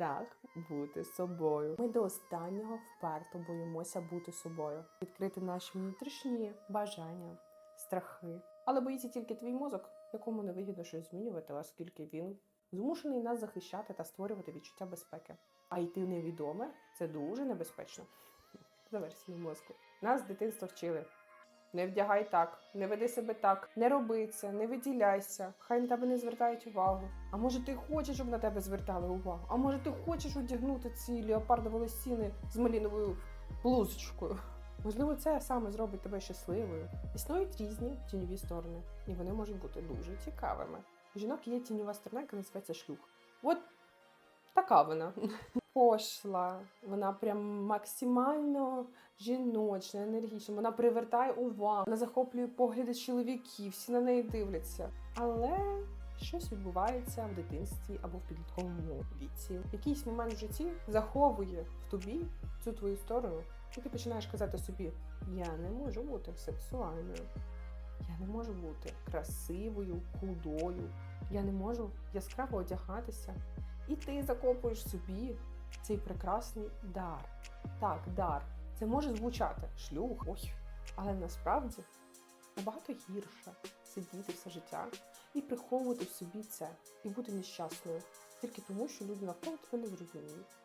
страх бути собою. Ми до останнього вперто боїмося бути собою, відкрити наші внутрішні бажання, страхи. Але боїться тільки твій мозок, якому не вигідно щось змінювати, оскільки він змушений нас захищати та створювати відчуття безпеки. А йти в невідоме це дуже небезпечно. За версією мозку. Нас з дитинства вчили. Не вдягай так, не веди себе так, не роби це, не виділяйся, хай на тебе не звертають увагу. А може ти хочеш, щоб на тебе звертали увагу? А може ти хочеш одягнути ці леопардові лосіни з маліновою блузочкою? Можливо, це саме зробить тебе щасливою. Існують різні тіньові сторони, і вони можуть бути дуже цікавими. У жінок є тіньова сторона, яка називається шлюх. От така вона. Пошла, вона прям максимально жіночна, енергічна. Вона привертає увагу, вона захоплює погляди чоловіків, всі на неї дивляться. Але щось відбувається в дитинстві або в підлітковому віці. Якийсь момент в житті заховує в тобі цю твою сторону, і ти починаєш казати собі: я не можу бути сексуальною, я не можу бути красивою, худою, я не можу яскраво одягатися. І ти закопуєш собі цей прекрасний дар. Так, дар. Це може звучати шлюх, ой, але насправді набагато гірше сидіти все життя і приховувати в собі це, і бути нещасною тільки тому, що люди навколо тебе не зрозуміють.